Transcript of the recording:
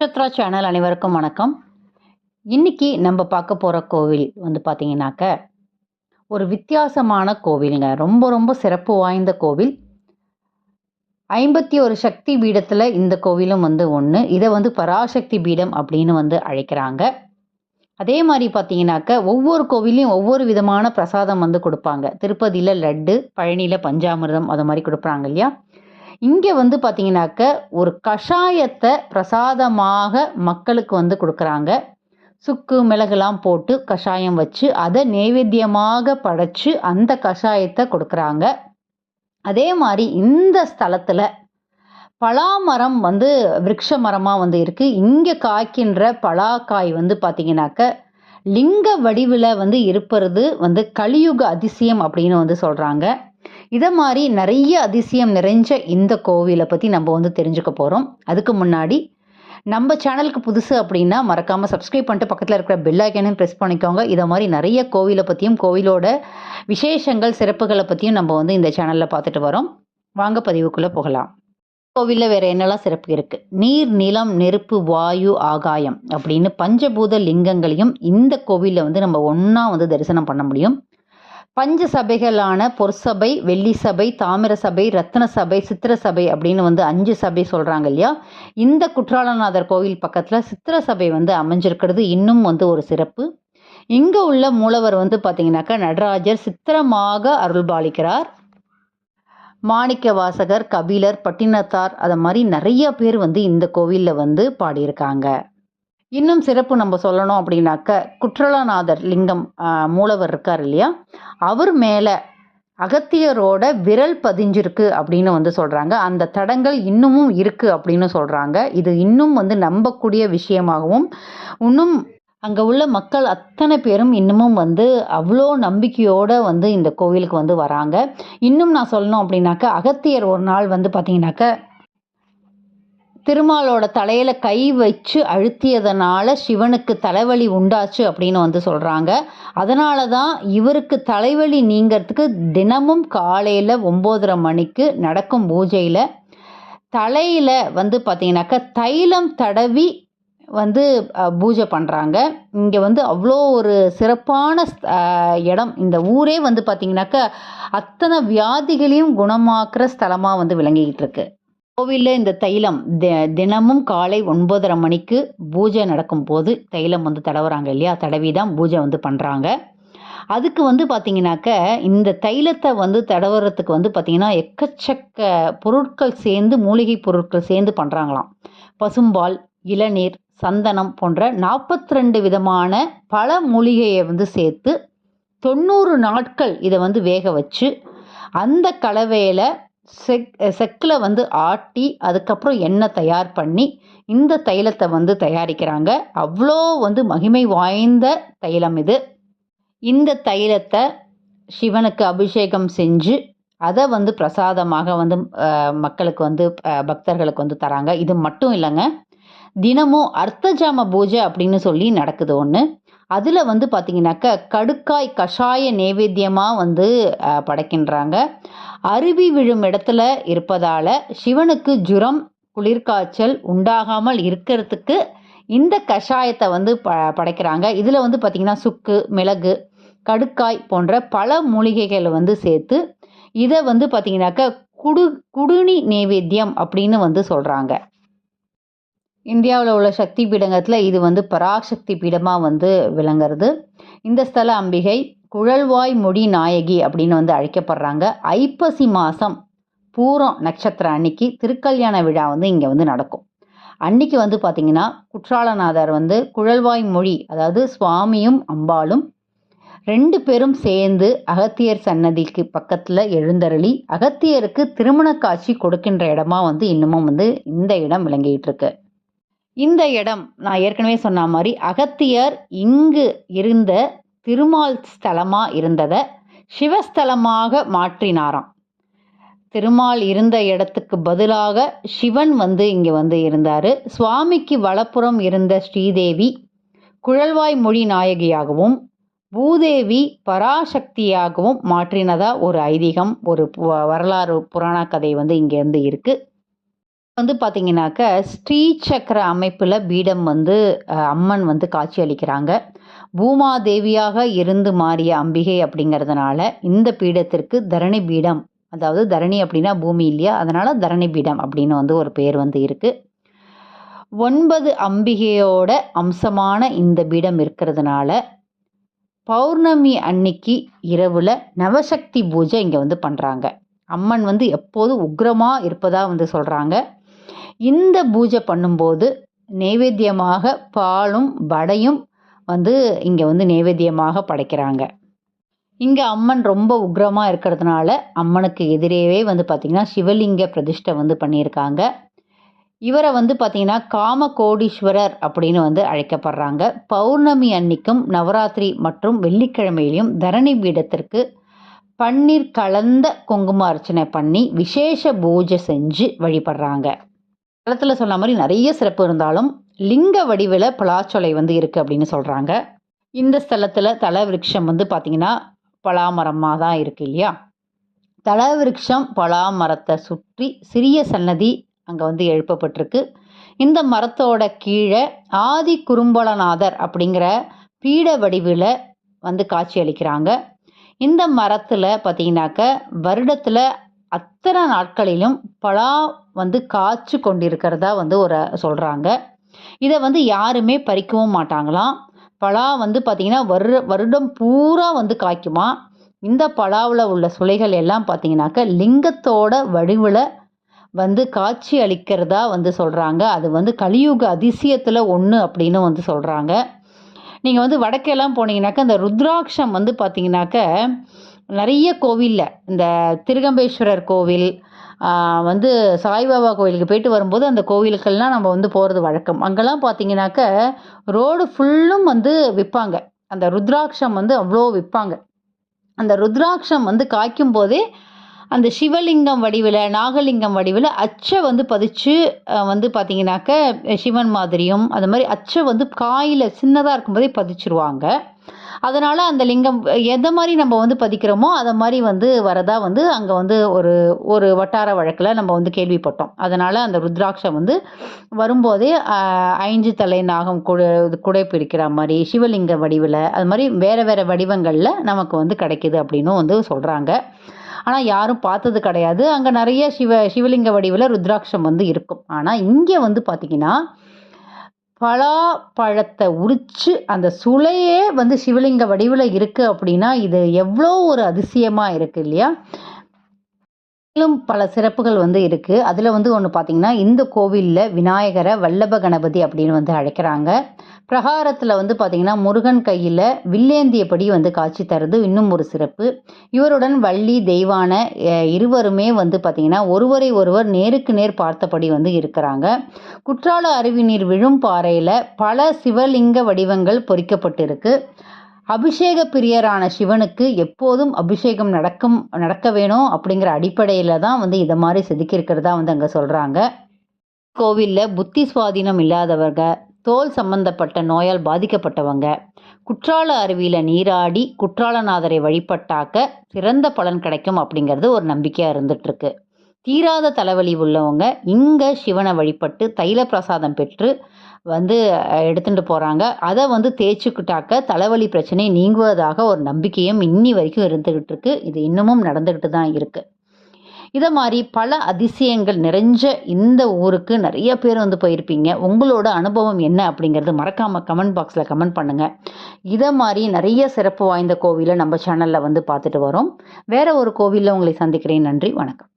Nakshatra channel அனைவருக்கும் வணக்கம். இன்னைக்கு நம்ம பார்க்க போகிற கோவில் வந்து பார்த்தீங்கன்னாக்க ஒரு வித்தியாசமான கோவிலுங்க. ரொம்ப ரொம்ப சிறப்பு வாய்ந்த கோவில். ஐம்பத்தி ஒரு சக்தி பீடத்தில் இந்த கோவிலும் வந்து ஒன்று இதை வந்து பராசக்தி பீடம் அப்படின்னு வந்து அழைக்கிறாங்க. அதே மாதிரி பார்த்தீங்கன்னாக்க ஒவ்வொரு கோவிலையும் ஒவ்வொரு விதமான பிரசாதம் வந்து கொடுப்பாங்க. திருப்பதியில் லட்டு பழனியில் பஞ்சாமிர்தம் அது மாதிரி கொடுப்பாங்க இல்லையா? இங்கே வந்து பார்த்தீங்கன்னாக்க ஒரு கஷாயத்தை பிரசாதமாக மக்களுக்கு வந்து கொடுக்குறாங்க. சுக்கு மிளகுலாம் போட்டு கஷாயம் வச்சு அதை நைவேத்தியமாக படைச்சு அந்த கஷாயத்தை கொடுக்குறாங்க. அதே மாதிரி இந்த ஸ்தலத்தில் பலாமரம் வந்து விரக்ஷ மரமாக வந்து இருக்குது இங்கே காய்க்கின்ற பலாக்காய் வந்து பார்த்தீங்கன்னாக்க லிங்க வடிவில் வந்து இருப்பது வந்து கலியுக அதிசயம் அப்படின்னு வந்து சொல்கிறாங்க இதை மாதிரி நிறைய அதிசயம் நிறைஞ்ச இந்த கோவிலை பற்றி நம்ம வந்து தெரிஞ்சுக்க போகிறோம் அதுக்கு முன்னாடி நம்ம சேனலுக்கு புதுசு அப்படின்னா மறக்காமல் சப்ஸ்கிரைப் பண்ணிட்டு பக்கத்தில் இருக்கிற பெல் ஐக்கனையும் ப்ரெஸ் பண்ணிக்கோங்க. இதை மாதிரி நிறைய கோவிலை பற்றியும் கோவிலோட விசேஷங்கள் சிறப்புகளை பற்றியும் நம்ம வந்து இந்த சேனலில் பார்த்துட்டு வரோம். வாங்க பதிவுக்குள்ளே போகலாம். கோவிலில் வேறு என்னெல்லாம் சிறப்பு இருக்குது நீர் நிலம் நெருப்பு வாயு ஆகாயம் அப்படின்னு பஞ்சபூத லிங்கங்களையும் இந்த கோவிலில் வந்து நம்ம ஒன்றா வந்து தரிசனம் பண்ண முடியும். பஞ்ச சபைகளான பொற்சபை வெள்ளி சபை தாமிர சபை ரத்ன சபை சித்திர சபை அப்படின்னு வந்து அஞ்சு சபை சொல்கிறாங்க இல்லையா? இந்த குற்றாலநாதர் கோவில் பக்கத்தில் சித்திர சபை வந்து அமைஞ்சிருக்கிறது. இன்னும் வந்து ஒரு சிறப்பு. இங்கே உள்ள மூலவர் வந்து பார்த்தீங்கன்னாக்கா நடராஜர் சித்திரமாக அருள்பாலிக்கிறார் மாணிக்க வாசகர் கபிலர் பட்டினத்தார் அதை மாதிரி நிறைய பேர் வந்து இந்த கோவிலில் வந்து பாடியிருக்காங்க. இன்னும் சிறப்பு நம்ம சொல்லணும் அப்படின்னாக்க குற்றலநாதர் லிங்கம் மூலவர் இருக்கார் இல்லையா? அவர் மேலே அகத்தியரோட விரல் பதிஞ்சிருக்கு அப்படின்னு வந்து சொல்கிறாங்க அந்த தடங்கள் இன்னமும் இருக்குது அப்படின்னு சொல்கிறாங்க இது இன்னும் வந்து நம்பக்கூடிய விஷயமாகவும் இன்னும் அங்கே உள்ள மக்கள் அத்தனை பேரும் இன்னமும் வந்து அவ்வளோ நம்பிக்கையோடு வந்து இந்த கோவிலுக்கு வந்து வராங்க. இன்னும் நான் சொல்லணும் அப்படின்னாக்க அகத்தியர் ஒரு நாள் வந்து பார்த்தீங்கன்னாக்க திருமாலோட தலையில் கை வச்சு அழுத்தியதனால சிவனுக்கு தலைவலி உண்டாச்சு அப்படின்னு வந்து சொல்கிறாங்க அதனால தான் இவருக்கு தலைவலி நீங்கிறதுக்கு தினமும் காலையில் ஒம்போதரை மணிக்கு நடக்கும் பூஜையில் தலையில் வந்து பார்த்திங்கனாக்கா தைலம் தடவி வந்து பூஜை பண்ணுறாங்க இங்கே வந்து அவ்வளோ ஒரு சிறப்பான இடம். இந்த ஊரே வந்து பார்த்திங்கனாக்கா அத்தனை வியாதிகளையும் குணமாக்குற ஸ்தலமாக வந்து விளங்கிக்கிட்டு இருக்கு. கோவிலில் இந்த தைலம் தினமும் காலை ஒன்பதரை மணிக்கு பூஜை நடக்கும்போது தைலம் வந்து தடவுறாங்க இல்லையா? தடவி தான் பூஜை வந்து பண்ணுறாங்க அதுக்கு வந்து பார்த்தீங்கன்னாக்க இந்த தைலத்தை வந்து தடவுறதுக்கு வந்து பார்த்திங்கன்னா எக்கச்சக்க பொருட்கள் சேர்ந்து மூலிகை பொருட்கள் சேர்ந்து பண்ணுறாங்களாம் பசும்பால் இளநீர் சந்தனம் போன்ற நாற்பத்தி ரெண்டு விதமான பல மூலிகையை வந்து சேர்த்து தொண்ணூறு நாட்கள் இதை வந்து வேக வச்சு அந்த கலவையில் செக் செக்கில் வந்து ஆட்டி அதுக்கப்புறம் எண்ணெய் தயார் பண்ணி இந்த தைலத்தை வந்து தயாரிக்கிறாங்க. அவ்வளோ வந்து மகிமை வாய்ந்த தைலம் இது. இந்த தைலத்தை சிவனுக்கு அபிஷேகம் செஞ்சு அதை வந்து பிரசாதமாக வந்து மக்களுக்கு வந்து பக்தர்களுக்கு வந்து தராங்க. இது மட்டும் இல்லைங்க தினமும் அர்த்தஜாம பூஜை அப்படின்னு சொல்லி நடக்குது ஒன்று அதில் வந்து பார்த்திங்கனாக்க கடுக்காய் கஷாய நைவேத்தியமாக வந்து படைக்கின்றாங்க. அருவி விழும் இடத்துல இருப்பதால் சிவனுக்கு ஜுரம் குளிர்காய்ச்சல் உண்டாகாமல் இருக்கிறதுக்கு இந்த கஷாயத்தை வந்து ப படைக்கிறாங்க. இதில் வந்து பார்த்திங்கன்னா சுக்கு மிளகு கடுக்காய் போன்ற பல மூலிகைகளை வந்து சேர்த்து இதை வந்து பார்த்திங்கனாக்க குடு குடுனி நைவேத்தியம் அப்படின்னு வந்து சொல்கிறாங்க இந்தியாவில் உள்ள சக்தி பீடங்கத்தில் இது வந்து பராசக்தி பீடமாக வந்து விளங்குறது. இந்த ஸ்தல அம்பிகை குழல்வாய் மொழி நாயகி அப்படின்னு வந்து அழைக்கப்படுறாங்க. ஐப்பசி மாதம் பூரம் நட்சத்திரம் அன்னைக்கு திருக்கல்யாண விழா வந்து இங்கே வந்து நடக்கும். அன்னைக்கு வந்து பார்த்திங்கன்னா குற்றாலநாதர் வந்து குழல்வாய் மொழி அதாவது சுவாமியும் அம்பாலும் ரெண்டு பேரும் சேர்ந்து அகத்தியர் சன்னதிக்கு பக்கத்தில் எழுந்தருளி அகத்தியருக்கு திருமண காட்சி கொடுக்கின்ற இடமா வந்து இன்னமும் வந்து இந்த இடம் விளங்கிட்டு இருக்கு. இந்த இடம் நான் ஏற்கனவே சொன்ன மாதிரி அகத்தியர் இங்கு இருந்த திருமால் ஸ்தலமாக இருந்ததை சிவஸ்தலமாக மாற்றினாராம். திருமால் இருந்த இடத்துக்கு பதிலாக சிவன் வந்து இங்கே வந்து இருந்தார். சுவாமிக்கு வலப்புறம் இருந்த ஸ்ரீதேவி குழல்வாய் மொழி நாயகியாகவும் பூதேவி பராசக்தியாகவும் மாற்றினதா ஒரு ஐதீகம் ஒரு வரலாறு புராண கதை வந்து இங்கேருந்து இருக்குது வந்து பார்த்தீங்கன்னாக்க ஸ்ரீசக்கர அமைப்பில் பீடம் வந்து அம்மன் வந்து காட்சி அளிக்கிறாங்க. பூமாதேவியாக இருந்து மாறிய அம்பிகை அப்படிங்கிறதுனால இந்த பீடத்திற்கு தரணி பீடம் அதாவது தரணி அப்படின்னா பூமி இல்லையா? அதனால் தரணி பீடம் அப்படின்னு வந்து ஒரு பேர் வந்து இருக்கு. ஒன்பது அம்பிகையோட அம்சமான இந்த பீடம் இருக்கிறதுனால பௌர்ணமி அன்னைக்கு இரவில் நவசக்தி பூஜை இங்கே வந்து பண்ணுறாங்க அம்மன் வந்து எப்போதும் உக்ரமாக இருப்பதாக வந்து சொல்கிறாங்க இந்த பூஜை பண்ணும்போது நைவேத்தியமாக பாலும் வடையும் வந்து இங்கே வந்து நைவேத்தியமாக படைக்கிறாங்க. இங்கே அம்மன் ரொம்ப உக்ரமாக இருக்கிறதுனால அம்மனுக்கு எதிரேவே வந்து பார்த்திங்கன்னா சிவலிங்க பிரதிஷ்டை வந்து பண்ணியிருக்காங்க. இவரை வந்து பார்த்திங்கன்னா காமகோடீஸ்வரர் அப்படின்னு வந்து அழைக்கப்படுறாங்க. பௌர்ணமி அன்னைக்கும் நவராத்திரி மற்றும் வெள்ளிக்கிழமையிலையும் தரணி பீடத்திற்கு பன்னீர் கலந்த குங்கும அர்ச்சனை பண்ணி விசேஷ பூஜை செஞ்சு வழிபடுறாங்க. தளத்தில் சொன்ன மாதிரி நிறைய சிறப்பு இருந்தாலும் லிங்க வடிவில் பலாச்சொலை வந்து இருக்குது அப்படின்னு சொல்கிறாங்க இந்த ஸ்தலத்தில் தல விருட்சம் வந்து பார்த்திங்கன்னா பலாமரமாக தான் இருக்குது இல்லையா? தல விருட்சம் பலாமரத்தை சுற்றி சிறிய சன்னதி அங்கே வந்து எழுப்பப்பட்டிருக்கு. இந்த மரத்தோட கீழே ஆதி குறும்பலநாதர் அப்படிங்கிற பீட வடிவில் வந்து காட்சி அளிக்கிறாங்க. இந்த மரத்தில் பார்த்தீங்கன்னாக்க வருடத்தில் அத்தனை நாட்களிலும் பலா வந்து காய்ச்சி கொண்டிருக்கிறதா வந்து ஒரு சொல்கிறாங்க இதை வந்து யாருமே பறிக்கவும் மாட்டாங்களாம். பலா வந்து பார்த்திங்கன்னா வருட வருடம் பூரா வந்து காய்க்குமா? இந்த பலாவில் உள்ள சுளைகள் எல்லாம் பார்த்தீங்கன்னாக்க லிங்கத்தோட வடிவில் வந்து காட்சி அளிக்கிறதா வந்து சொல்கிறாங்க அது வந்து கலியுக அதிசயத்தில் ஒன்று அப்படின்னு வந்து சொல்கிறாங்க நீங்கள் வந்து வடக்கெல்லாம் போனீங்கன்னாக்க அந்த ருத்ராட்சம் வந்து பார்த்தீங்கன்னாக்க நிறைய கோவிலில் இந்த திருகம்பேஸ்வரர் கோவில் வந்து சாய்பாபா கோவிலுக்கு போயிட்டு வரும்போது அந்த கோவிலுக்கெல்லாம் நம்ம வந்து போகிறது வழக்கம். அங்கெல்லாம் பார்த்தீங்கன்னாக்க ரோடு ஃபுல்லும் வந்து விற்பாங்க அந்த ருத்ராட்சம் வந்து அவ்வளோ விற்பாங்க அந்த ருத்ராட்சம் வந்து காய்க்கும் போதே அந்த சிவலிங்கம் வடிவில் நாகலிங்கம் வடிவில் அச்சை வந்து பதிச்சு வந்து பார்த்தீங்கன்னாக்க சிவன் மாதிரியும் அது மாதிரி அச்சை வந்து காயில் சின்னதாக இருக்கும்போதே பதிச்சிருவாங்க. அதனால் அந்த லிங்கம் எதை மாதிரி நம்ம வந்து பதிக்கிறோமோ அதை மாதிரி வந்து வரதா வந்து அங்கே வந்து ஒரு ஒரு வட்டார வழக்கில் நம்ம வந்து கேள்விப்பட்டோம். அதனால் அந்த ருத்ராட்சம் வந்து வரும்போதே ஐந்து தலை நாகம் குடை குடை பிடிக்கிற மாதிரி சிவலிங்க வடிவில் அது மாதிரி வேறு வேறு வடிவங்களில் நமக்கு வந்து கிடைக்கிது அப்படின்னும் வந்து சொல்கிறாங்க ஆனால் யாரும் பார்த்தது கிடையாது. அங்கே நிறைய சிவ சிவலிங்க வடிவில் ருத்ராட்சம் வந்து இருக்கும். ஆனால் இங்கே வந்து பார்த்திங்கன்னா பலா பழத்தை உரித்து அந்த சுளையே வந்து சிவலிங்க வடிவில் இருக்குது அப்படின்னா இது எவ்வளோ ஒரு அதிசயமாக இருக்குது இல்லையா? மேலும் பல சிறப்புகள் வந்து இருக்குது அதில் வந்து ஒன்று பார்த்தீங்கன்னா இந்த கோவிலில் விநாயகரை வல்லப கணபதி அப்படின்னு வந்து அழைக்கிறாங்க. பிரகாரத்தில் வந்து பார்த்திங்கன்னா முருகன் கையில் வில்லேந்தியபடி வந்து காட்சி தருது. இன்னும் ஒரு சிறப்பு. இவருடன் வள்ளி தெய்வான இருவருமே வந்து பார்த்திங்கன்னா ஒருவரை ஒருவர் நேருக்கு நேர் பார்த்தபடி வந்து இருக்கிறாங்க. குற்றால அருவி நீர் விழும் பாறையில் பல சிவலிங்க வடிவங்கள் பொறிக்கப்பட்டிருக்கு. அபிஷேக பிரியரான சிவனுக்கு எப்போதும் அபிஷேகம் நடக்கும் நடக்க வேணும் அப்படிங்கிற அடிப்படையில் தான் வந்து இதை மாதிரி செதுக்கியிருக்கிறதா வந்து அங்கே சொல்கிறாங்க கோவிலில் புத்தி சுவாதீனம் இல்லாதவங்க தோல் சம்பந்தப்பட்ட நோயால் பாதிக்கப்பட்டவங்க குற்றால அருவியில் நீராடி குற்றாலநாதரை வழிபட்டாக்க சிறந்த பலன் கிடைக்கும் அப்படிங்கிறது ஒரு நம்பிக்கையாக இருந்துகிட்ருக்கு தீராத தலைவலி உள்ளவங்க இங்கே சிவனை வழிபட்டு தைல பிரசாதம் பெற்று வந்து எடுத்துகிட்டு போகிறாங்க அதை வந்து தேய்ச்சிக்கிட்டாக்க தலைவலி பிரச்சனை நீங்குவதாக ஒரு நம்பிக்கையும் இன்னி வரைக்கும் இருந்துக்கிட்டு இருக்கு. இது இன்னமும் நடந்துக்கிட்டு தான் இருக்குது இதை மாதிரி பல அதிசயங்கள் நிறைஞ்ச இந்த ஊருக்கு நிறைய பேர் வந்து போயிருப்பீங்க. உங்களோட அனுபவம் என்ன அப்படிங்கிறது மறக்காமல் கமெண்ட் பாக்ஸில் கமெண்ட் பண்ணுங்கள் இதை மாதிரி நிறைய சிறப்பு வாய்ந்த கோவிலை நம்ம சேனலில் வந்து பார்த்துட்டு வரோம். வேற ஒரு கோவிலில் உங்களை சந்திக்கிறேன். நன்றி. வணக்கம்.